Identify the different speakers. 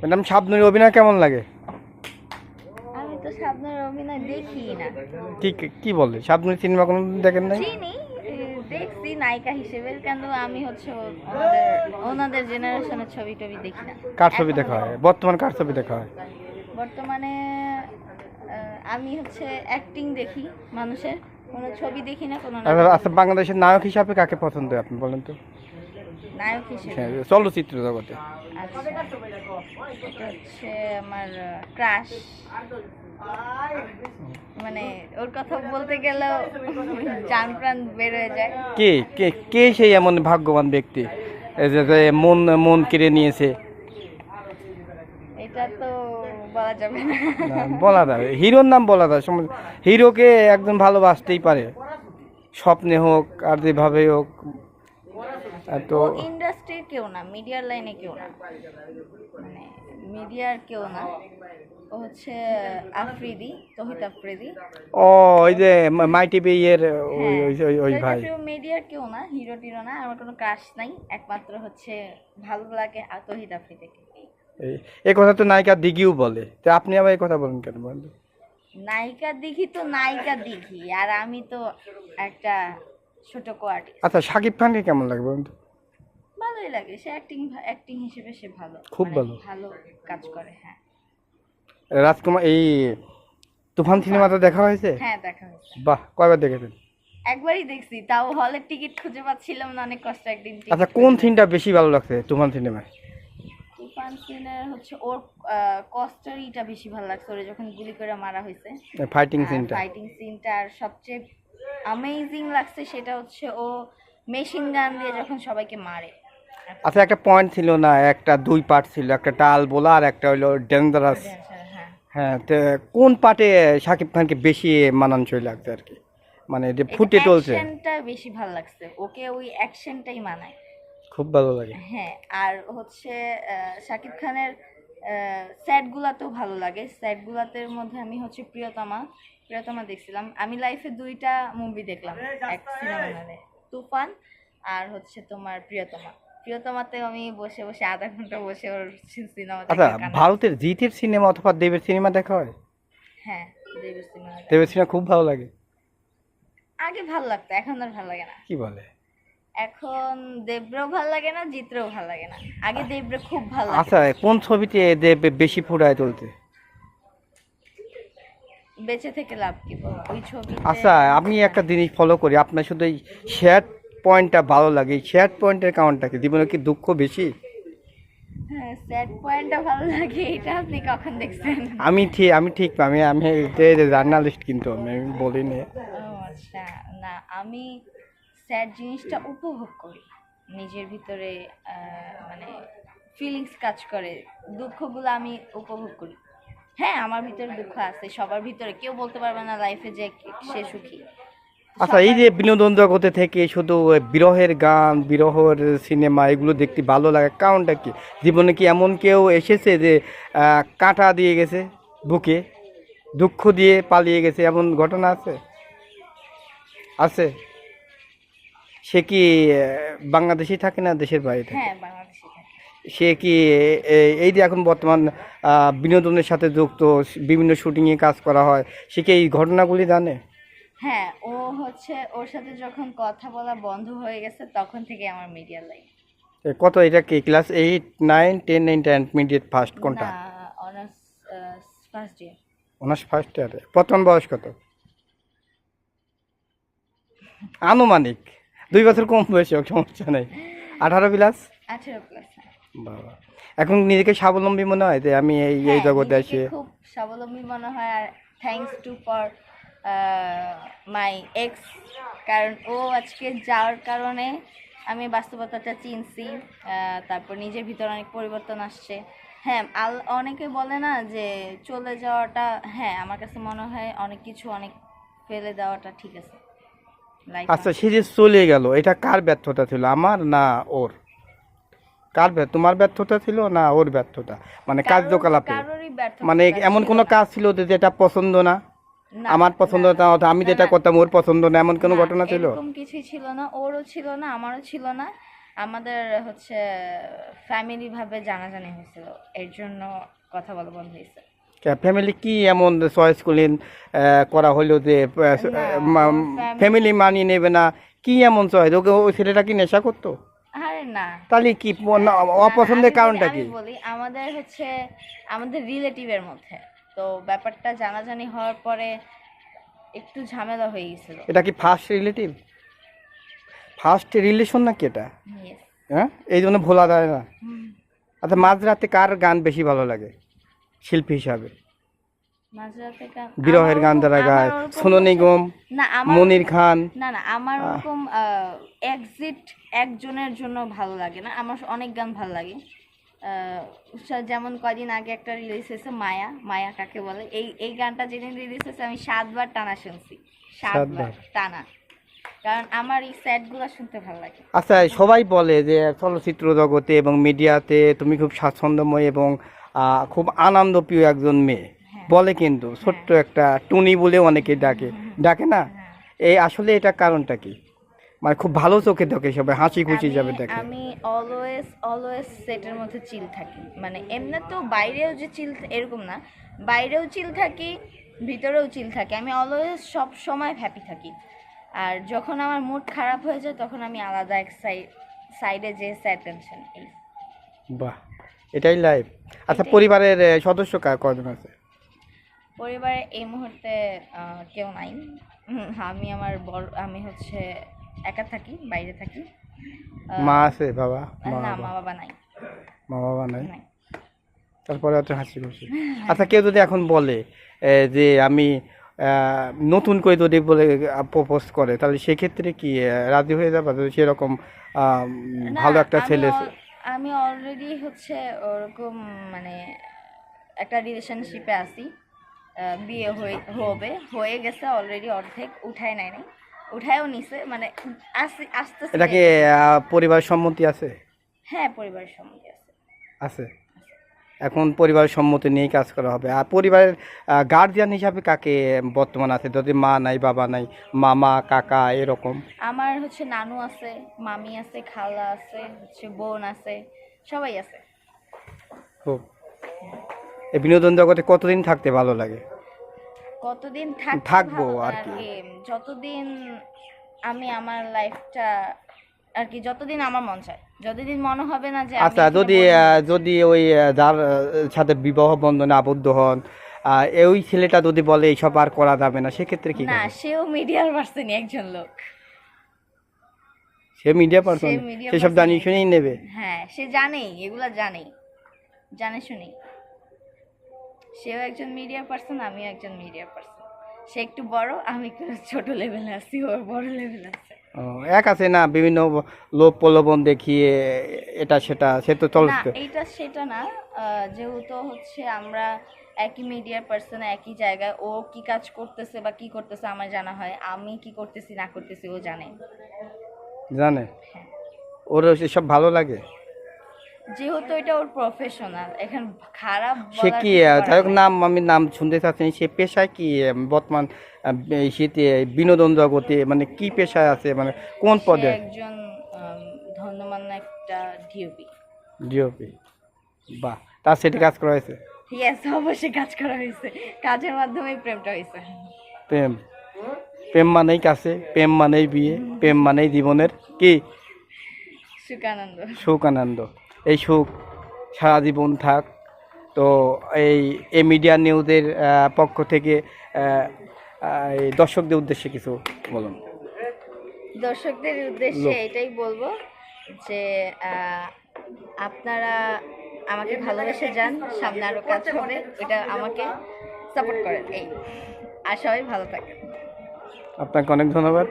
Speaker 1: Madam শাবনুরের অভিনয় কেমন লাগে?
Speaker 2: আমি তো শাবনুর অভিনয় দেখি না।
Speaker 1: কি কি বলে? শাবনুরের সিনেমা কোনো দেখেন নাই?
Speaker 2: চিনি দেখছি নায়িকা হিসেবে কিন্তু আমি হচ্ছে ওনাদের ওনাদের জেনারেশনের ছবি টবি দেখি না।
Speaker 1: কার ছবি দেখা হয়? বর্তমান কার ছবি দেখা হয়?
Speaker 2: বর্তমানে আমি হচ্ছে অ্যাক্টিং দেখি মানুষের কোনো ছবি দেখি না কোনো
Speaker 1: আচ্ছা বাংলাদেশের নায়ক হিসাবে কাকে পছন্দ আপনি বলেন তো?
Speaker 2: নায়ক হিসেবে।
Speaker 1: হ্যাঁ, চলচ্চিত্র জগতে।
Speaker 2: আচ্ছা হচ্ছে আমার ক্রাশ মানে ওর কথা বলতে গেলেও জান প্রাণ বের হয়ে যায়।
Speaker 1: কে কে কে সেই এমন ভাগ্যবান ব্যক্তি? যে মন মন কেড়ে নিয়েছে।
Speaker 2: এটা তো বলা যাবে না।
Speaker 1: বলা যায় হিরোর নাম বলা যায়। হিরোকে একজন ভালোবাসতেই পারে। স্বপ্নে হোক আর যেভাবে হোক তো
Speaker 2: ইন্ডাস্ট্রির কেউ না মিডিয়ার লাইনে কেউ না। মানে মিডিয়ার কেউ না। ও হচ্ছে আফ্রিদি তহিত আফ্রিদি।
Speaker 1: ও ওই যে মাই টিভি এর ওই
Speaker 2: হ্যাঁ,
Speaker 1: ওই- ওই ওই ভাই।
Speaker 2: মিডিয়ার কেউ না হিরো টিরো না আমার কোনো ক্রাশ নাই। একমাত্র হচ্ছে ভালো লাগে তহিদ আফ্রিদিকে।
Speaker 1: এই- কথা তো নায়িকা দিঘিও বলে। তো আপনি আবার এই কথা বলেন কেন বলেন
Speaker 2: নায়িকা দেখি তো নায়িকা দেখি আর আমি তো একটা ছোট কোয়ার্টি
Speaker 1: আচ্ছা শাকিব খানকে কেমন লাগে বলুন তো?
Speaker 2: ভালোই লাগে। সে অ্যাক্টিং অ্যাক্টিং হিসেবে সে ভালো।
Speaker 1: খুব
Speaker 2: মানে
Speaker 1: ভালো।
Speaker 2: ভালো কাজ করে হ্যাঁ।
Speaker 1: রাজকুমার এই তুফান সিনেমাটা দেখা হয়েছে?
Speaker 2: হ্যাঁ দেখা হয়েছে।
Speaker 1: বাহ কয়বার দেখেছেন?
Speaker 2: একবারই দেখছি। তাও হলের টিকিট খুঁজে পাচ্ছিলাম না অনেক কষ্ট একদিন
Speaker 1: আচ্ছা কোন সিনটা বেশি ভালো লাগছে তুফান সিনেমায়?
Speaker 2: তুফান সিনের হচ্ছে ওর কস্টারিটা বেশি ভালো লাগছে। ওরে যখন গুলি করে মারা হয়েছে।
Speaker 1: ফাইটিং সিনটা
Speaker 2: ফাইটিং সিনটা আর সবচেয়ে অ্যামেজিং লাগছে সেটা হচ্ছে ও মেশিন গান দিয়ে যখন সবাইকে মারে।
Speaker 1: আচ্ছা একটা পয়েন্ট ছিল না একটা দুই পার্ট ছিল একটা টাল বোলা আর একটা হলো ডেঞ্জারাস
Speaker 2: হ্যাঁ
Speaker 1: হ্যাঁ তো কোন পার্টে শাকিব খানকে বেশি মানানসই লাগছে আর কি? মানে যে ফুটে চলছে
Speaker 2: অ্যাকশনটা বেশি ভালো লাগছে ওকে ওই অ্যাকশনটাই মানায়।
Speaker 1: খুব ভালো লাগে।
Speaker 2: হ্যাঁ আর হচ্ছে শাকিব খানের স্যাটগুলাতেও ভালো লাগে। স্যাটগুলাতের মধ্যে আমি হচ্ছে প্রিয়তমা প্রিয়তমা দেখছিলাম। আমি লাইফে দুইটা মুভি দেখলাম এক সিনেমা মানে তুফান আর হচ্ছে তোমার প্রিয়তমা। প্রিয়তমাতে আমি বসে বসে আধা ঘণ্টা বসে ওর সিনেমা
Speaker 1: আচ্ছা ভারতের জিতের সিনেমা অথবা দেবের সিনেমা দেখা হয়?
Speaker 2: হ্যাঁ দেবের সিনেমা
Speaker 1: দেবের সিনেমা খুব ভালো লাগে।
Speaker 2: আগে ভালো লাগতো এখন আর ভালো লাগে না।
Speaker 1: কি বলে?
Speaker 2: এখন দেবরেও ভালো লাগে না জিতরেও ভালো লাগে না। আগে দেবরে খুব ভালো
Speaker 1: আচ্ছা কোন ছবিতে দেব বেশি ফুটায় তুলতে?
Speaker 2: বেঁচে থেকে লাভ কি? ওই ছবি
Speaker 1: আচ্ছা আমি একটা জিনিস ফলো করি আপনার শুধু এই শেয়ার পয়েন্টটা ভালো লাগে এই শেয়ার পয়েন্টের কারণটা কি? জীবনে কি দুঃখ বেশি?
Speaker 2: হ্যাঁ স্যাড পয়েন্টটা ভালো লাগে এটা আপনি কখন দেখছেন?
Speaker 1: আমি ঠিক আমি ঠিক আমি আমি জার্নালিস্ট কিন্তু আমি বলিনি।
Speaker 2: ও আচ্ছা না আমি স্যাড জিনিসটা উপভোগ করি। নিজের ভিতরে মানে ফিলিংস কাজ করে দুঃখগুলো আমি উপভোগ করি। হ্যাঁ আমার ভিতরে দুঃখ আছে সবার ভিতরে কেউ বলতে পারবে না লাইফে যে সে সুখী।
Speaker 1: আচ্ছা এই যে বিনোদন জগতে থেকে শুধু বিরহের গান বিরহের সিনেমা এগুলো দেখতে ভালো লাগে কারণটা কি? জীবনে কি এমন কেউ এসেছে যে কাঁটা দিয়ে গেছে বুকে দুঃখ দিয়ে পালিয়ে গেছে? এমন ঘটনা আছে? আছে? সে কি আহ, বাংলাদেশেই থাকে না দেশের বাইরে থাকে?
Speaker 2: হ্যাঁ বাংলাদেশি।
Speaker 1: সে কি এই যে এখন বর্তমান বিনোদনের সাথে যুক্ত বিভিন্ন শুটিংয়ে কাজ করা হয় সে কি এই ঘটনাগুলি জানে?
Speaker 2: হ্যাঁ ও হচ্ছে ওর সাথে যখন কথা বলা বন্ধ হয়ে গেছে তখন থেকে আমার মিডিয়া
Speaker 1: এ কত? এটা কি class eight nine ten intermediate first কোনটা?
Speaker 2: Honours first year.
Speaker 1: Honours first ইয়ারে প্রথম বয়স কত? আনুমানিক। দুই বছর কম বয়সে সমস্যা নেই। আঠারো প্লাস?
Speaker 2: আঠেরো প্লাস
Speaker 1: বাবা। এখন নিজেকে স্বাবলম্বী মনে হয় যে আমি এই এই জগতে আছি
Speaker 2: হ্যাঁ, খুব স্বাবলম্বী মনে হয় আর thanks to for my ex কারণ ও আজকে যাওয়ার কারণে আমি বাস্তবতাটা চিনছি তারপর নিজের ভিতরে অনেক পরিবর্তন আসছে। হ্যাঁ আল অনেকে বলে না যে চলে যাওয়াটা হ্যাঁ আমার কাছে মনে হয় অনেক কিছু অনেক ফেলে দেওয়াটা ঠিক আছে।
Speaker 1: আচ্ছা সে যে চলে গেল এটা কার ব্যর্থতা ছিল আমার না ওর? কার ব্যর্থ তোমার ব্যর্থতা ছিল না ওর ব্যর্থতা? মানে কার্যকলাপে মানে এমন কোনো কাজ ছিল যেটা পছন্দ না, আমার পছন্দ আমি যেটা করতাম ওর পছন্দ না এমন কোনো ঘটনা ছিল?
Speaker 2: এরকম কিছুই ছিল না ওরও ছিল না আমারও ছিল না। আমাদের হচ্ছে ফ্যামিলি ভাবে জানাজানি হয়েছিল এর জন্য কথা বলা বন্ধ হয়েছে।
Speaker 1: ফ্যামিলি কি এমন চয়েস করলেন করা হলো যে ফ্যামিলি মানিয়ে নেবে না কি এমন চয়েস ওকে ওই ছেলেটা কি নেশা করতো?
Speaker 2: আরে না।
Speaker 1: তাহলে কি অপছন্দের কারণটা কি?
Speaker 2: বলি আমাদের হচ্ছে আমাদের রিলেটিভের মধ্যে। তো ব্যাপারটা জানাজানি হওয়ার পরে একটু ঝামেলা হয়ে গেছিল।
Speaker 1: এটা কি ফার্স্ট রিলেটিভ ফার্স্ট রিলেশন নাকি এটা? হ্যাঁ? এই জন্য ভোলা যায় না। আচ্ছা মাঝরাতে কার গান বেশি ভালো লাগে? শিল্পী হিসাবে। বিরহের গান যারা গায় সোনু নিগম মনির খান।
Speaker 2: না না আমার। ওরকম এক্সিট একজনের জন্য ভালো লাগে না। আমার অনেক গান ভালো লাগে। যেমন কদিন আগে একটা রিলিজ হয়েছে মায়া মায়া কাকে বলে? এই এই গানটা যেদিন রিলিজ হয়েছে আমি সাতবার টানা শুনছি। সাতবার। টানা। কারণ আমার এই স্যাডগুলো শুনতে ভালো লাগে।
Speaker 1: আচ্ছা সবাই বলে যে চলচ্চিত্র জগতে এবং মিডিয়াতে তুমি খুব স্বাচ্ছন্দ্যময় এবং খুব আনন্দপ্রিয় একজন মেয়ে।
Speaker 2: হ্যাঁ।
Speaker 1: বলে কিন্তু ছোট্ট একটা টুনি বলে অনেকে ডাকে। ডাকে না?
Speaker 2: হ্যাঁ।
Speaker 1: এই আসলে এটা কারণটা কি? মানে খুব ভালো চোখে দেখে সবাই হাসি খুশি যাবে দেখে।
Speaker 2: আমি অলওয়েজ অলওয়েজ সেটের মধ্যে চিল থাকি। মানে এমনি তো বাইরেও যে চিল এরকম না বাইরেও চিল থাকি ভিতরেও চিল থাকি। আমি অলওয়েজ সব সময় হ্যাপি থাকি। আর যখন আমার মুড খারাপ হয়ে যায় তখন আমি আলাদা এক সাইড সাইডে যে স্যাড টেনশন এই।
Speaker 1: বাহ এটাই লাইফ আচ্ছা পরিবারের সদস্য কার কজন আছে?
Speaker 2: পরিবারে এই মুহূর্তে কেউ নাই। আমি আমার বড় আমি হচ্ছে একা থাকি বাইরে থাকি।
Speaker 1: মা আছে বাবা মা
Speaker 2: না মা বাবা নাই।
Speaker 1: মা বাবা নাই? তারপরে হচ্ছে হাসি খুশি। আচ্ছা কেউ যদি এখন বলে যে আমি নতুন করে যদি বলে প্রপোজ করে তাহলে সেক্ষেত্রে কি রাজি হয়ে যাবে? যদি সেরকম ভালো একটা ছেলে
Speaker 2: আমি অলরেডি হচ্ছে ওরকম মানে একটা রিলেশনশিপে আছি। বিয়ে হয়ে হবে হয়ে গেছে অলরেডি অর্ধেক উঠায় নাই নাই। উঠায়ও নিছে মানে আস্তে
Speaker 1: এটাকে আহ, পরিবার সম্মতি আছে?
Speaker 2: হ্যাঁ পরিবারের সম্মতি আছে।
Speaker 1: আছে? এখন পরিবারের সম্মতি নিয়েই কাজ করা হবে। আর পরিবারের গার্জিয়ান হিসাবে কাকে বর্তমান আছে? যদি মা নাই বাবা নাই মামা কাকা এরকম?
Speaker 2: আমার হচ্ছে নানু আছে মামি আছে খালা আছে হচ্ছে বোন আছে সবাই আছে।
Speaker 1: খুব এই বিনোদন জগতে কতদিন থাকতে ভালো লাগে?
Speaker 2: কতদিন
Speaker 1: থাকব আর কি।
Speaker 2: যতদিন আমি আমার লাইফটা আর কি যতদিন আমার মন চায়। যতদিন মনে হবে না যে
Speaker 1: আচ্ছা যদি। যদি ওই যার সাথে বিবাহ বন্ধনে আবদ্ধ হন ওই ছেলেটা যদি বলে এইসব আর করা যাবে না সেক্ষেত্রে কি
Speaker 2: না সেও মিডিয়ার পার্সনই একজন লোক।
Speaker 1: সে মিডিয়া পারসন সেসব। জানিয়ে শুনেই নেবে?
Speaker 2: হ্যাঁ সে জানেই এগুলা জানেই। জানে শুনেই। সেও একজন মিডিয়া পার্সন আমিও একজন মিডিয়া পার্সন সে একটু বড় আমি একটু ছোট লেভেলে আছি ও বড় লেভেলে আছে।
Speaker 1: ও, এক আছে না বিভিন্ন লোভ প্রলোভন দেখিয়ে এটা সেটা সে তো
Speaker 2: না
Speaker 1: চলছে
Speaker 2: এইটা সেটা না যেহেতু হচ্ছে আমরা একই মিডিয়ার পার্সন একই জায়গায় ও কি কাজ করতেছে বা কি করতেছে আমার জানা হয় আমি কি করতেছি না করতেছি ও জানে।
Speaker 1: জানে?
Speaker 2: হ্যাঁ।
Speaker 1: ওর সব ভালো লাগে?
Speaker 2: যেহেতু এটা ওর প্রফেশনাল এখন খারাপ
Speaker 1: সে কি যাই হোক নাম আমি নাম শুনতে চাচ্ছি সে পেশায় কি বর্তমান শীতে বিনোদন জগতে মানে কি পেশায় আছে মানে কোন পদে?
Speaker 2: একজন ধন্যমান্য একটা ডিওপি
Speaker 1: বাহ তার সেটি কাজ করা হয়েছে?
Speaker 2: ইয়েস অবশ্যই কাজ করা হয়েছে। কাজের মাধ্যমেই প্রেমটা হয়েছে।
Speaker 1: প্রেম। প্রেম মানেই কাছে প্রেম মানেই বিয়ে প্রেম মানেই জীবনের কি?
Speaker 2: সুখানন্দ।
Speaker 1: সুখ আনন্দ এই সুখ সারা জীবন থাক। তো এই এ মিডিয়া নিউজের পক্ষ থেকে দর্শকদের উদ্দেশ্যে কিছু বলুন।
Speaker 2: দর্শকদের উদ্দেশ্যে এটাই বলব যে আপনারা আমাকে ভালোবেসে যান সামনে আরও কাজ করে এটা আমাকে সাপোর্ট করেন এই। আর সবাই ভালো থাকেন।
Speaker 1: আপনাকে অনেক ধন্যবাদ।